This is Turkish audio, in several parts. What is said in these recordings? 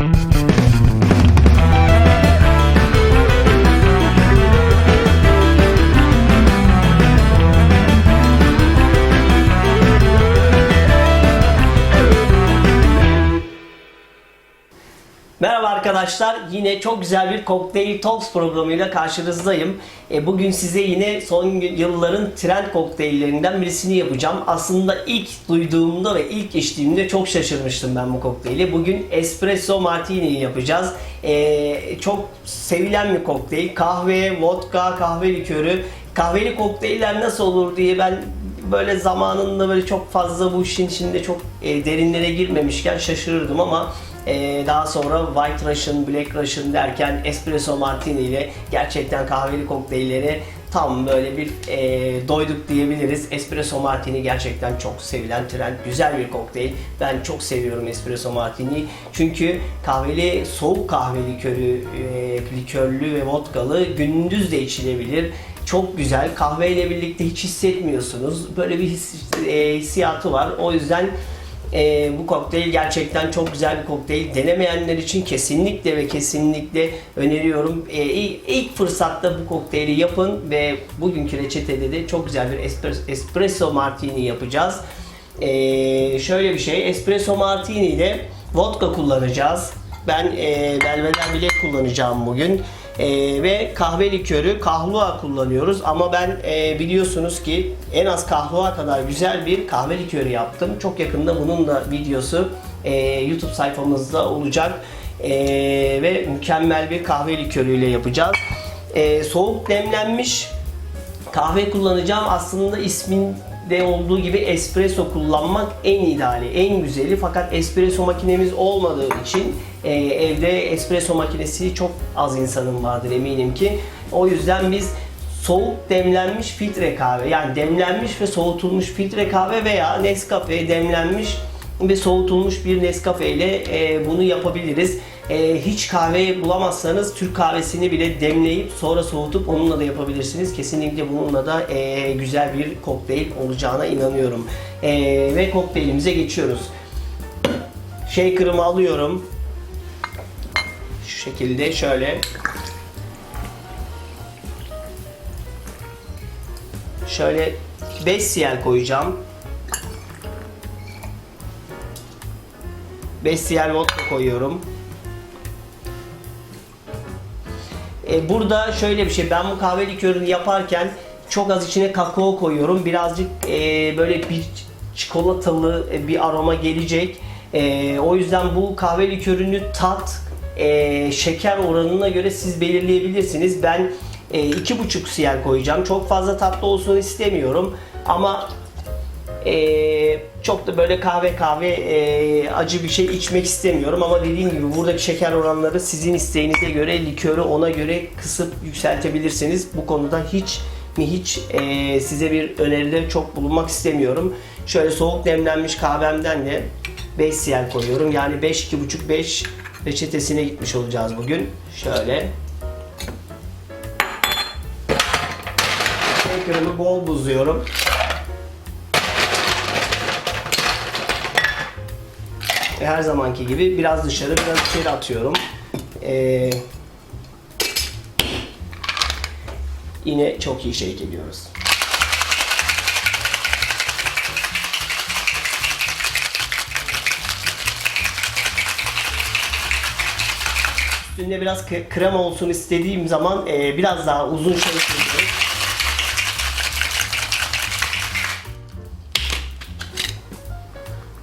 Thank you. Arkadaşlar. Yine çok güzel bir Cocktail Talks programıyla karşınızdayım. E, bugün size yine son yılların trend kokteyllerinden birisini yapacağım. Aslında ilk duyduğumda ve ilk içtiğimde çok şaşırmıştım ben bu kokteyli. Bugün Espresso Martini yapacağız. E, çok sevilen bir kokteyl. Kahve, vodka, kahve likörü. Kahveli kokteyller nasıl olur diye ben böyle zamanında böyle çok fazla bu işin içinde çok e, derinlere girmemişken şaşırırdım ama e, daha sonra White Russian, Black Russian derken Espresso Martini ile gerçekten kahveli kokteylleri tam böyle bir e, doyduk diyebiliriz. Espresso Martini gerçekten çok sevilen trend, güzel bir kokteyl. Ben çok seviyorum Espresso Martini'yi. Çünkü kahveli, soğuk kahve likörü, e, likörlü ve vodkalı gündüz de içilebilir. Çok güzel. Kahveyle birlikte hiç hissetmiyorsunuz. Böyle bir his, e, hissiyatı var. O yüzden e, bu kokteyl gerçekten çok güzel bir kokteyl. Denemeyenler için kesinlikle ve kesinlikle öneriyorum. E, ilk, fırsatta bu kokteyli yapın ve bugünkü reçetede de çok güzel bir espresso, espresso martini yapacağız. E, şöyle bir şey, espresso martini ile vodka kullanacağız. Ben e, Belvedere bile kullanacağım bugün. Ee, ve kahve likörü kahlua kullanıyoruz ama ben e, biliyorsunuz ki en az kahlua kadar güzel bir kahve likörü yaptım. Çok yakında bunun da videosu e, YouTube sayfamızda olacak E, ve mükemmel bir kahve likörüyle yapacağız. E, soğuk demlenmiş kahve kullanacağım. Aslında isminde olduğu gibi espresso kullanmak en ideali, en güzeli. Fakat espresso makinemiz olmadığı için e, evde espresso makinesi çok az insanın vardır eminim ki. O yüzden biz soğuk demlenmiş filtre kahve yani demlenmiş ve soğutulmuş filtre kahve veya Nescafe demlenmiş ve soğutulmuş bir Nescafe ile e, bunu yapabiliriz. E, hiç kahve bulamazsanız Türk kahvesini bile demleyip sonra soğutup onunla da yapabilirsiniz. Kesinlikle bununla da e, güzel bir kokteyl olacağına inanıyorum. Ve kokteylimize geçiyoruz. Shaker'ımı alıyorum. Şu şekilde şöyle. Şöyle 5 cl koyacağım. 5 cl vodka koyuyorum. E, burada şöyle bir şey. Ben bu kahve likörünü yaparken çok az içine kakao koyuyorum. Birazcık e, böyle bir çikolatalı e, bir aroma gelecek. E, o yüzden bu kahve likörünü tat, e, şeker oranına göre siz belirleyebilirsiniz. Ben e, iki buçuk cl koyacağım. Çok fazla tatlı olsun istemiyorum. Ama ee, çok da böyle kahve kahve e, acı bir şey içmek istemiyorum ama dediğim gibi buradaki şeker oranları sizin isteğinize göre likörü ona göre kısıp yükseltebilirsiniz. Bu konuda hiç mi hiç e, size bir öneride çok bulunmak istemiyorum. Şöyle soğuk demlenmiş kahvemden de 5 cl koyuyorum. Yani 5 2,5 5 reçetesine gitmiş olacağız bugün. Şöyle. Shaker'ımı bol buzluyorum. Ve her zamanki gibi biraz dışarı biraz içeri atıyorum. Ee, yine çok iyi shake ediyoruz. Üstünde biraz krem olsun istediğim zaman e, biraz daha uzun ediyorum.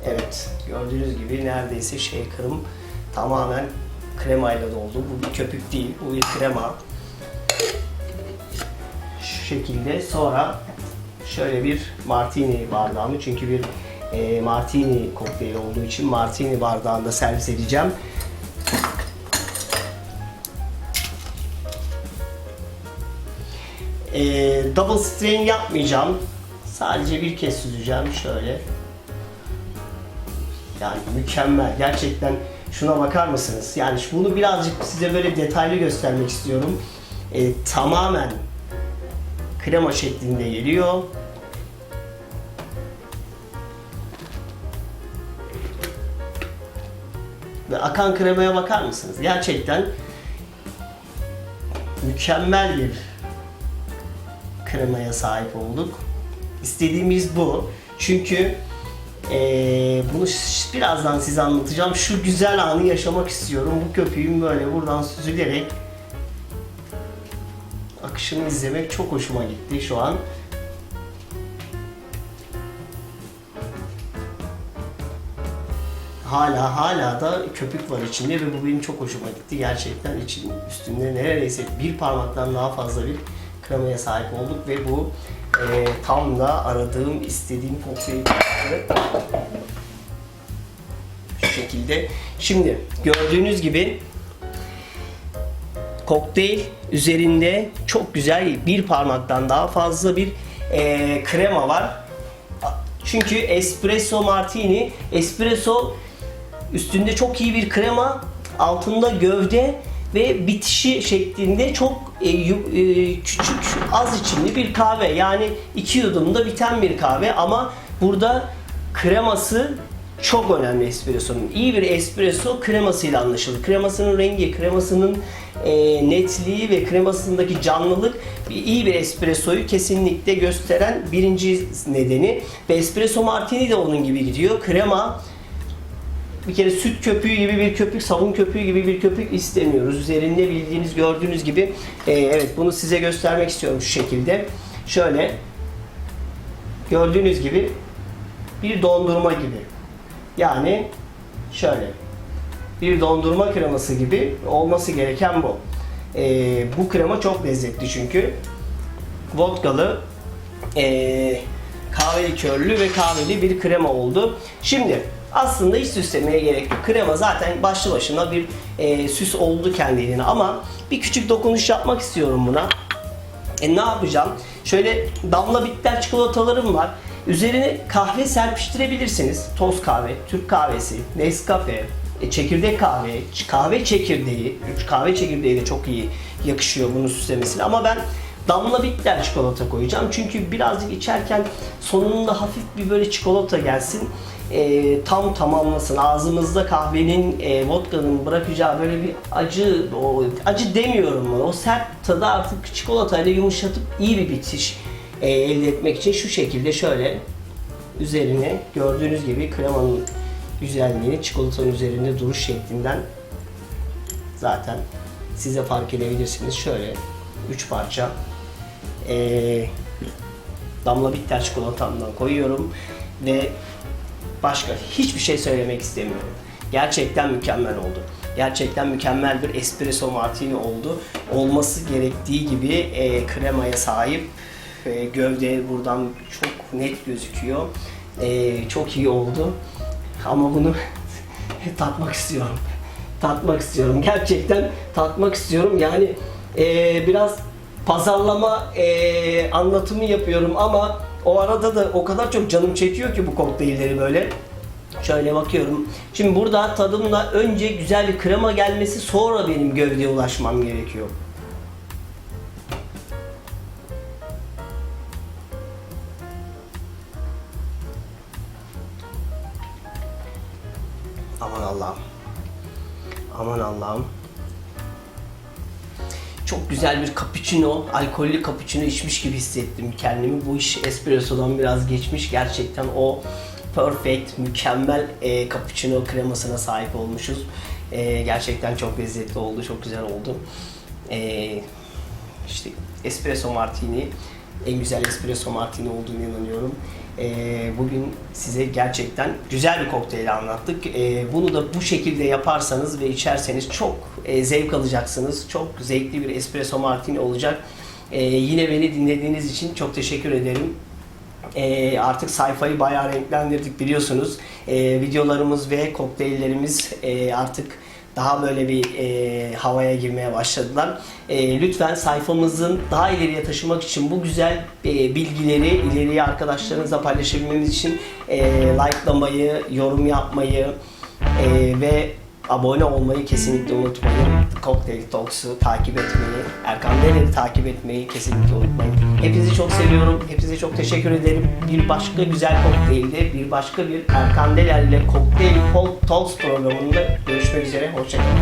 Evet, gördüğünüz gibi neredeyse shaker'ım tamamen kremayla doldu. Bu bir köpük değil, bu bir krema. Şu şekilde sonra şöyle bir martini bardağını çünkü bir e, martini kokteyli olduğu için martini bardağında servis edeceğim. E, double strain yapmayacağım. Sadece bir kez süzeceğim şöyle. Yani mükemmel. Gerçekten şuna bakar mısınız? Yani bunu birazcık size böyle detaylı göstermek istiyorum. E, tamamen krema şeklinde geliyor. Ve akan kremaya bakar mısınız? Gerçekten mükemmel bir kremaya sahip olduk. İstediğimiz bu. Çünkü eee, bunu birazdan size anlatacağım. Şu güzel anı yaşamak istiyorum. Bu köpüğün böyle buradan süzülerek akışını izlemek çok hoşuma gitti şu an. Hala hala da köpük var içinde ve bu benim çok hoşuma gitti. Gerçekten için üstünde neredeyse bir parmaktan daha fazla bir kremaya sahip olduk ve bu e, tam da aradığım, istediğim kokteyl tarzı. Şu şekilde. Şimdi gördüğünüz gibi kokteyl üzerinde çok güzel bir parmaktan daha fazla bir e, krema var. Çünkü espresso martini, espresso üstünde çok iyi bir krema, altında gövde ve bitişi şeklinde çok e, e, küçük az içimli bir kahve. Yani iki yudumda biten bir kahve ama burada kreması çok önemli espresso'nun. İyi bir espresso kremasıyla anlaşılır. Kremasının rengi, kremasının e, netliği ve kremasındaki canlılık iyi bir espressoyu kesinlikle gösteren birinci nedeni. Ve espresso martini de onun gibi gidiyor. Krema bir kere süt köpüğü gibi bir köpük, sabun köpüğü gibi bir köpük istemiyoruz. Üzerinde bildiğiniz, gördüğünüz gibi e, evet bunu size göstermek istiyorum şu şekilde. Şöyle gördüğünüz gibi bir dondurma gibi. Yani şöyle bir dondurma kreması gibi olması gereken bu. E, bu krema çok lezzetli çünkü. Vodkalı, e, kahve likörlü ve kahveli bir krema oldu. Şimdi aslında hiç süslemeye gerek yok. Krema zaten başlı başına bir e, süs oldu kendiliğine ama bir küçük dokunuş yapmak istiyorum buna. E ne yapacağım? Şöyle damla bitter çikolatalarım var. Üzerine kahve serpiştirebilirsiniz. Toz kahve, Türk kahvesi, Nescafe, e, çekirdek kahve, kahve çekirdeği. Kahve çekirdeği de çok iyi yakışıyor bunun süslemesine. Ama ben damla bitter çikolata koyacağım. Çünkü birazcık içerken sonunda hafif bir böyle çikolata gelsin. E, tam tamamlasın. Ağzımızda kahvenin, e, vodka'nın bırakacağı böyle bir acı, o, acı demiyorum buna. O sert tadı artık çikolatayla yumuşatıp iyi bir bitiş e, elde etmek için şu şekilde şöyle üzerine gördüğünüz gibi kremanın güzelliğini çikolatanın üzerinde duruş şeklinden zaten size fark edebilirsiniz. Şöyle 3 parça e, damla bitter çikolatamdan koyuyorum ve başka hiçbir şey söylemek istemiyorum. Gerçekten mükemmel oldu. Gerçekten mükemmel bir espresso martini oldu. Olması gerektiği gibi e, kremaya sahip. E, gövde buradan çok net gözüküyor. E, çok iyi oldu. Ama bunu tatmak istiyorum. Tatmak istiyorum. Gerçekten tatmak istiyorum. Yani e, biraz pazarlama e, anlatımı yapıyorum ama o arada da o kadar çok canım çekiyor ki bu kokteylleri böyle. Şöyle bakıyorum. Şimdi burada tadımla önce güzel bir krema gelmesi sonra benim gövdeye ulaşmam gerekiyor. Aman Allah'ım. Aman Allah'ım. Çok güzel bir cappuccino, alkollü cappuccino içmiş gibi hissettim kendimi. Bu iş espressodan biraz geçmiş. Gerçekten o perfect, mükemmel e, cappuccino kremasına sahip olmuşuz. E, gerçekten çok lezzetli oldu, çok güzel oldu. E, işte espresso martini, en güzel espresso martini olduğunu inanıyorum. Ee, bugün size gerçekten güzel bir kokteyl anlattık. Ee, bunu da bu şekilde yaparsanız ve içerseniz çok e, zevk alacaksınız. Çok zevkli bir espresso martini olacak. Ee, yine beni dinlediğiniz için çok teşekkür ederim. Ee, artık sayfayı bayağı renklendirdik biliyorsunuz. Ee, videolarımız ve kokteyllerimiz e, artık daha böyle bir e, havaya girmeye başladılar. E, lütfen sayfamızın daha ileriye taşımak için bu güzel e, bilgileri ileriye arkadaşlarınızla paylaşabilmemiz için e, likelamayı, yorum yapmayı e, ve abone olmayı kesinlikle unutmayın. The Cocktail Talks'u takip etmeyi, Erkan Deler'i takip etmeyi kesinlikle unutmayın. Hepinizi çok seviyorum. Hepinize çok teşekkür ederim. Bir başka güzel kokteylde, bir başka bir Erkan Deler ile Cocktail Talks programında görüşmek üzere. Hoşçakalın.